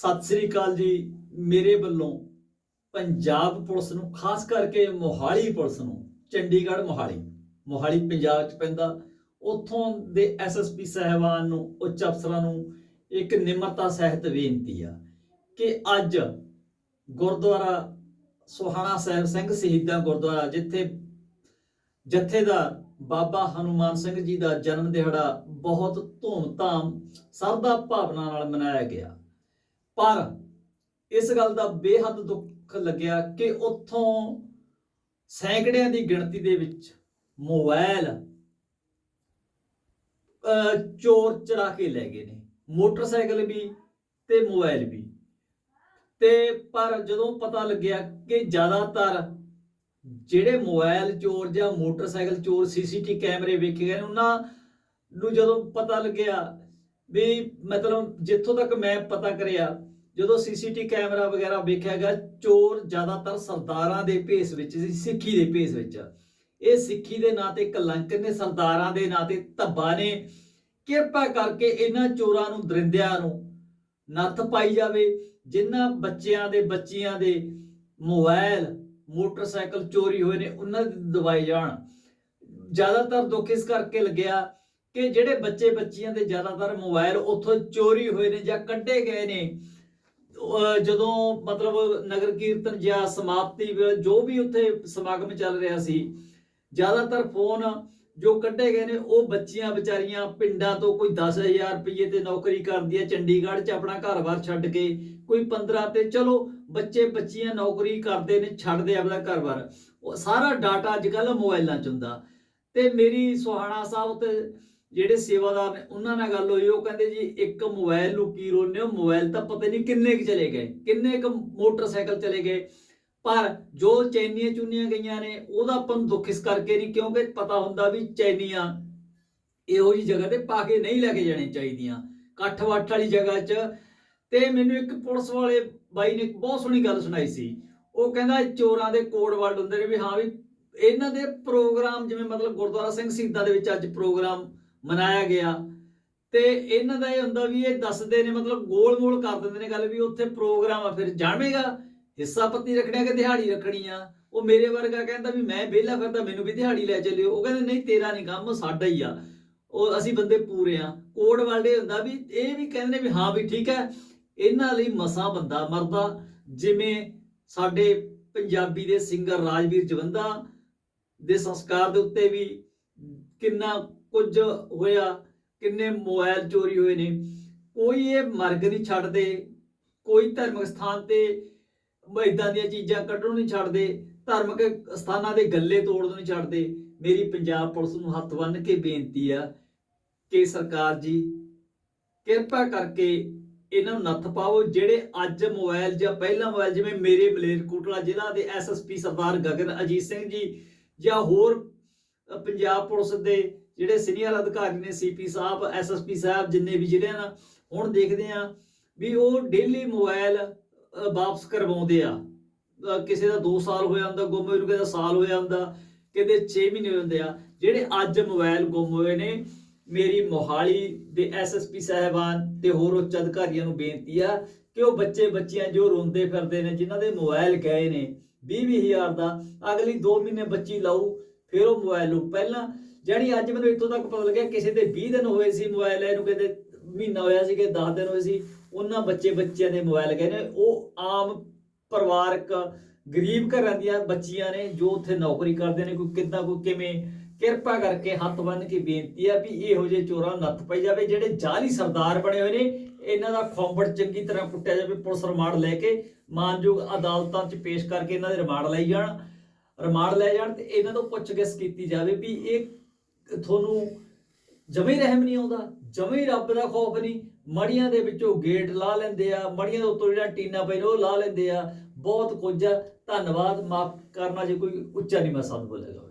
ਸਤਿ ਸ੍ਰੀ ਅਕਾਲ ਜੀ। ਮੇਰੇ ਵੱਲੋਂ ਪੰਜਾਬ ਪੁਲਿਸ ਨੂੰ, ਖਾਸ ਕਰਕੇ ਮੋਹਾਲੀ ਪੁਲਿਸ ਨੂੰ, ਚੰਡੀਗੜ੍ਹ ਮੋਹਾਲੀ ਮੋਹਾਲੀ ਪੰਜਾਬ 'ਚ ਪੈਂਦਾ। ਉੱਥੋਂ ਦੇ ਐਸਐਸਪੀ ਸਹਿਬਾਨ ਨੂੰ, ਉੱਚ ਅਫਸਰਾਂ ਨੂੰ ਇੱਕ ਨਿਮਰਤਾ ਸਹਿਤ ਬੇਨਤੀ ਆ ਕਿ ਅੱਜ ਗੁਰਦੁਆਰਾ ਸੋਹਾਣਾ ਸਾਹਿਬ ਸਿੰਘ ਸ਼ਹੀਦਾਂ ਗੁਰਦੁਆਰਾ, ਜਿੱਥੇ ਜਥੇਦਾਰ ਬਾਬਾ ਹਨੂਮਾਨ ਸਿੰਘ ਜੀ ਦਾ ਜਨਮ ਦਿਹਾੜਾ ਬਹੁਤ ਧੂਮ-ਧਾਮ ਸਰਦਾ ਭਾਵਨਾ ਨਾਲ ਮਨਾਇਆ ਗਿਆ। ਪਰ ਇਸ ਗੱਲ ਦਾ ਬੇਹੱਦ ਦੁੱਖ ਲੱਗਿਆ ਕਿ ਉੱਥੋਂ ਸੈਂਕੜਿਆਂ ਦੀ ਗਿਣਤੀ ਦੇ ਵਿੱਚ ਮੋਬਾਈਲ ਚੋਰ ਚੜਾ ਕੇ ਲੈ ਗਏ ਨੇ। ਮੋਟਰਸਾਈਕਲ ਵੀ ਤੇ ਮੋਬਾਈਲ ਵੀ। ਤੇ ਪਰ ਜਦੋਂ ਪਤਾ ਲੱਗਿਆ ਕਿ ਜ਼ਿਆਦਾਤਰ ਜਿਹੜੇ ਮੋਬਾਈਲ ਚੋਰ ਜਾਂ ਮੋਟਰਸਾਈਕਲ ਚੋਰ, ਸੀਸੀਟੀ ਕੈਮਰੇ ਵੇਖੇ ਗਏ ਨੇ, ਉਹਨਾਂ ਨੂੰ ਜਦੋਂ ਪਤਾ ਲੱਗਿਆ ਵੀ ਮਤਲਬ ਜਿੱਥੋਂ ਤੱਕ ਮੈਂ ਪਤਾ ਕਰਿਆ, ਜਦੋਂ ਸੀਸੀਟੀ ਕੈਮਰਾ ਵਗੈਰਾ ਵੇਖਿਆ ਗਿਆ, ਚੋਰ ਜ਼ਿਆਦਾਤਰ ਸਰਦਾਰਾਂ ਦੇ ਭੇਸ ਵਿੱਚ ਸੀ, ਸਿੱਖੀ ਦੇ ਭੇਸ ਵਿੱਚ ਇਹ ਸਿੱਖੀ ਦੇ ਨਾਂ ਤੇ ਕਲੰਕ ਨੇ, ਸਰਦਾਰਾਂ ਦੇ ਨਾਂ ਤੇ ਧੱਬਾ ਨੇ। ਕਿਰਪਾ ਕਰਕੇ ਇਹਨਾਂ ਚੋਰਾਂ ਨੂੰ, ਦਰਿੰਦਿਆਂ ਨੂੰ ਨੱਥ ਪਾਈ ਜਾਵੇ ਜਿਨ੍ਹਾਂ ਬੱਚਿਆਂ ਦੇ ਬੱਚੀਆਂ ਦੇ ਮੋਬਾਈਲ ਮੋਟਰਸਾਈਕਲ ਚੋਰੀ ਹੋਏ ਨੇ, ਉਹਨਾਂ ਦੇ ਦਵਾਈ ਜਾਣ। ਜ਼ਿਆਦਾਤਰ ਦੁੱਖ ਇਸ ਕਰਕੇ ਲੱਗਿਆ ਕਿ ਜਿਹੜੇ ਬੱਚੇ ਬੱਚੀਆਂ ਦੇ ਜ਼ਿਆਦਾਤਰ ਮੋਬਾਈਲ ਉੱਥੋਂ ਚੋਰੀ ਹੋਏ ਨੇ ਜਾਂ ਕੱਢੇ ਗਏ ਨੇ ਜਦੋਂ ਮਤਲਬ ਨਗਰ ਕੀਰਤਨ ਜਾਂ ਸਮਾਪਤੀ ਜੋ ਵੀ ਉੱਥੇ ਸਮਾਗਮ ਚੱਲ ਰਿਹਾ ਸੀ, ਜ਼ਿਆਦਾਤਰ ਫੋਨ ਜੋ ਕੱਢੇ ਗਏ ਨੇ, ਉਹ ਬੱਚੀਆਂ ਵਿਚਾਰੀਆਂ ਪਿੰਡਾਂ ਤੋਂ ਕੋਈ 10000 ਰੁਪਏ ਤੇ ਨੌਕਰੀ ਕਰਦੀ ਹੈ, ਚੰਡੀਗੜ੍ਹ 'ਚ ਆਪਣਾ ਘਰ-ਬਾਰ ਛੱਡ ਕੇ ਕੋਈ 15 ਤੇ ਚਲੋ ਬੱਚੇ ਬੱਚੀਆਂ ਨੌਕਰੀ ਕਰਦੇ ਨੇ, ਛੱਡਦੇ ਆਪਣਾ ਘਰ-ਬਾਰ। ਉਹ ਸਾਰਾ ਡਾਟਾ ਅੱਜ ਕੱਲ੍ਹ ਮੋਬਾਈਲਾਂ 'ਚ ਹੁੰਦਾ। ਤੇ ਮੇਰੀ ਸੁਹਾਣਾ ਸਾਹਿਬ ਤੇ ਜਿਹੜੇ ਸੇਵਾਦਾਰ ਨੇ, ਉਹਨਾਂ ਨਾਲ ਗੱਲ ਹੋਈ, ਉਹ ਕਹਿੰਦੇ ਜੀ, ਇੱਕ ਮੋਬਾਈਲ ਨੂੰ ਕੀ ਰੋਨੇ ਹੋ? ਮੋਬਾਈਲ ਤਾਂ ਪਤਾ ਨਹੀਂ ਕਿੰਨੇ ਕੁ ਚਲੇ ਗਏ, ਕਿੰਨੇ ਕੁ ਮੋਟਰਸਾਈਕਲ ਚਲੇ ਗਏ। ਪਰ ਜੋ ਚੈਨੀਆਂ ਚੁੰਨੀਆਂ ਗਈਆਂ ਨੇ, ਉਹਦਾ ਆਪਾਂ ਨੂੰ ਦੁੱਖ ਇਸ ਕਰਕੇ ਨਹੀਂ, ਕਿਉਂਕਿ ਪਤਾ ਹੁੰਦਾ ਵੀ ਚੈਨੀਆਂ ਇਹੋ ਜੀ ਜਗ੍ਹਾ ਤੇ ਪਾ ਕੇ ਨਹੀਂ ਲੈ ਕੇ ਜਾਣੀ ਚਾਹੀਦੀਆਂ। ਇਕੱਠ ਵੱਠ ਵਾਲੀ ਜਗ੍ਹਾ 'ਚ। ਤੇ ਮੈਨੂੰ ਇੱਕ ਪੁਲਿਸ ਵਾਲੇ ਬਾਈ ਨੇ ਇੱਕ ਬਹੁਤ ਸੋਹਣੀ ਗੱਲ ਸੁਣਾਈ ਸੀ। ਉਹ ਕਹਿੰਦਾ ਚੋਰਾਂ ਦੇ ਕੋਡ ਵਰਡ ਹੁੰਦੇ ਨੇ ਵੀ ਹਾਂ ਵੀ ਇਹਨਾਂ ਦੇ ਪ੍ਰੋਗਰਾਮ ਜਿਵੇਂ ਮਤਲਬ ਗੁਰਦੁਆਰਾ ਸਿੰਘ ਸ਼ਹੀਦਾਂ ਦੇ ਵਿੱਚ ਅੱਜ ਪ੍ਰੋਗਰਾਮ ਮਨਾਇਆ ਗਿਆ। ਤੇ ਇਹਨਾਂ ਦਾ ਇਹ ਹੁੰਦਾ ਵੀ ਇਹ ਦੱਸਦੇ ਨੇ, ਮਤਲਬ ਗੋਲ-ਮੋਲ ਕਰ ਦਿੰਦੇ ਨੇ ਗੱਲ ਵੀ ਉੱਥੇ ਪ੍ਰੋਗਰਾਮ ਆ, ਫਿਰ ਜਾਵੇਂਗਾ, ਹਿੱਸਾ ਪੱਤੀ ਰੱਖਣੀ ਕਿ ਦਿਹਾੜੀ ਰੱਖਣੀ ਆ ਉਹ ਮੇਰੇ ਵਰਗਾ ਕਹਿੰਦਾ ਵੀ ਮੈਂ ਵਿਹਲਾ ਫਿਰਦਾ, ਮੈਨੂੰ ਵੀ ਦਿਹਾੜੀ ਲੈ ਚੱਲਿਓ। ਉਹ ਕਹਿੰਦੇ, ਨਹੀਂ, ਤੇਰਾ ਨਹੀਂ ਕੰਮ, ਸਾਡਾ ਹੀ ਆ। ਉਹ ਅਸੀਂ ਬੰਦੇ ਪੂਰੇ ਆ। ਕੋਡ ਵਾਲੇ ਹੁੰਦਾ ਵੀ, ਇਹ ਵੀ ਕਹਿੰਦੇ ਨੇ ਵੀ ਹਾਂ ਵੀ ਠੀਕ ਹੈ, ਇਹਨਾਂ ਲਈ ਮਸਾ ਬੰਦਾ ਮਰਦਾ। ਜਿਵੇਂ ਸਾਡੇ ਪੰਜਾਬੀ ਦੇ ਸਿੰਗਰ ਰਾਜਵੀਰ ਜਵੰਦਾ ਦੇ ਸੰਸਕਾਰ ਦੇ ਉੱਤੇ ਵੀ ਕਿੰਨਾ ਕੁਝ ਹੋਇਆ, ਕਿੰਨੇ ਮੋਬਾਈਲ ਚੋਰੀ ਹੋਏ ਨੇ। ਕੋਈ ਇਹ ਮਰਗ ਨਹੀਂ ਛੱਡਦੇ, ਕੋਈ ਧਾਰਮਿਕ ਸਥਾਨ ਤੇ ਇਦਾਂ ਦੀਆਂ ਚੀਜ਼ਾਂ ਕੱਢਣੋਂ ਨਹੀਂ ਛੱਡਦੇ, ਧਾਰਮਿਕ ਸਥਾਨਾਂ ਦੇ ਗੱਲੇ ਤੋੜਨੋਂ ਨਹੀਂ ਛੱਡਦੇ। ਮੇਰੀ ਪੰਜਾਬ ਪੁਲਿਸ ਨੂੰ ਹੱਥ ਬੰਨ੍ਹ ਕੇ ਬੇਨਤੀ ਆ ਕਿ ਸਰਕਾਰ ਜੀ, ਕਿਰਪਾ ਕਰਕੇ ਇਹਨਾਂ ਨੂੰ ਨੱਥ ਪਾਓ, ਜਿਹੜੇ ਅੱਜ ਮੋਬਾਈਲ ਜਾਂ ਪਹਿਲਾ ਮੋਬਾਈਲ ਜਿਵੇਂ ਮੇਰੇ ਮਲੇਰਕੋਟਲਾ ਜ਼ਿਲ੍ਹਾ ਦੇ S S P Sardar Gagan Ajit Singh ji ਜਾਂ ਹੋਰ ਪੰਜਾਬ ਪੁਲਿਸ ਦੇ ਜਿਹੜੇ ਸੀਨੀਅਰ ਅਧਿਕਾਰੀ ਨੇ ਸੀਪੀ ਸਾਹਿਬ ਐਸਐਸਪੀ ਸਾਹਿਬ ਜਿੰਨੇ ਵੀ ਜ਼ਿਲ੍ਹਿਆਂ ਨਾਲ ਹੁਣ ਦੇਖਦੇ ਆ ਵੀ ਉਹ ਡੇਲੀ ਮੋਬਾਈਲ ਵਾਪਸ ਕਰਵਾਉਂਦੇ ਆ। ਕਿਸੇ ਦਾ 2 ਸਾਲ ਹੋਇਆ ਹੁੰਦਾ ਗੁੰਮ ਹੋਏ ਨੂੰ ਕਿਸੇ ਦਾ ਸਾਲ ਹੋਇਆ ਹੁੰਦਾ ਕਿਤੇ 6 ਮਹੀਨੇ ਹੁੰਦੇ ਆ। ਜਿਹੜੇ ਅੱਜ ਮੋਬਾਈਲ ਗੁੰਮ ਹੋਏ ਨੇ, ਮੇਰੀ ਮੋਹਾਲੀ ਦੇ ਐਸਐਸਪੀ ਸਾਹਿਬਾਨ ਤੇ ਹੋਰ ਉੱਚ ਅਧਿਕਾਰੀਆਂ ਨੂੰ ਬੇਨਤੀ ਆ ਕਿ ਉਹ ਬੱਚੇ ਬੱਚੀਆਂ ਜੋ ਰੋਂਦੇ ਫਿਰਦੇ ਨੇ, ਜਿਨ੍ਹਾਂ ਦੇ ਮੋਬਾਈਲ ਗਏ ਨੇ 20-20000 ਦਾ, ਅਗਲੀ 2 ਮਹੀਨੇ ਬੱਚੀ ਲਾਊ, ਫਿਰ ਉਹ ਮੋਬਾਈਲ ਨੂੰ ਪਹਿਲਾਂ ਜਿਹੜੀ ਅੱਜ ਮੈਨੂੰ ਇੱਥੋਂ ਤੱਕ ਪਤਾ ਲੱਗਿਆ ਕਿਸੇ ਦੇ 20 ਦਿਨ ਹੋਏ ਸੀ ਮੋਬਾਈਲ, ਇਹਨੂੰ ਕਹਿੰਦੇ ਮਹੀਨਾ ਹੋਇਆ ਸੀ ਕਿ 10 ਦਿਨ ਹੋਏ ਸੀ, ਉਹਨਾਂ ਬੱਚੇ ਬੱਚਿਆਂ ਦੇ ਮੋਬਾਈਲ ਗਏ ਨੇ। ਉਹ ਆਮ ਪਰਿਵਾਰਕ, ਗਰੀਬ ਘਰਾਂ ਦੀਆਂ ਬੱਚੀਆਂ ਨੇ ਜੋ ਉੱਥੇ ਨੌਕਰੀ ਕਰਦੇ ਨੇ, ਕੋਈ ਕਿੱਦਾਂ, ਕੋਈ ਕਿਵੇਂ, ਕਿਰਪਾ ਕਰਕੇ ਹੱਥ ਬੰਨ੍ਹ ਕੇ ਬੇਨਤੀ ਆ ਵੀ ਇਹੋ ਜਿਹੇ ਚੋਰਾਂ ਨੂੰ ਨੱਥ ਪਈ ਜਾਵੇ, ਜਿਹੜੇ ਜਾਲੀ ਸਰਦਾਰ ਬਣੇ ਹੋਏ ਨੇ। ਇਹਨਾਂ ਦਾ ਖੌਂਬੜ ਚੰਗੀ ਤਰ੍ਹਾਂ ਪੁੱਟਿਆ ਜਾਵੇ, ਪੁਲਿਸ ਰਿਮਾਂਡ ਲੈ ਕੇ ਮਾਨਯੋਗ ਅਦਾਲਤਾਂ 'ਚ ਪੇਸ਼ ਕਰਕੇ ਇਹਨਾਂ ਦੇ ਰਿਮਾਂਡ ਲਈ ਜਾਣ। ਰਿਮਾਂਡ ਲੈ ਜਾਣ ਤੇ ਇਹਨਾਂ ਤੋਂ ਪੁੱਛਗਿੱਛ ਕੀਤੀ ਜਾਵੇ ਵੀ ਇਹ ਤੁਹਾਨੂੰ ਜਮੇ ਰਹਿਮ ਨਹੀਂ ਆਉਂਦਾ, ਜਮੇ ਰੱਬ ਦਾ ਖੌਫ ਨਹੀਂ। ਮੜੀਆਂ ਦੇ ਵਿੱਚੋਂ ਗੇਟ ਲਾ ਲੈਂਦੇ ਆ, ਮੜੀਆਂ ਦੇ ਉੱਤੋਂ ਜਿਹੜਾ ਟੀਨਾ ਪਈ ਉਹ ਲਾ ਲੈਂਦੇ ਆ। ਬਹੁਤ ਕੁਝ ਆ। ਧੰਨਵਾਦ, ਮਾਫ ਕਰਨਾ ਜੇ ਕੋਈ ਉੱਚਾ ਨਹੀਂ ਮੈਂ ਸ਼ਬਦ ਬੋਲੇਗਾ।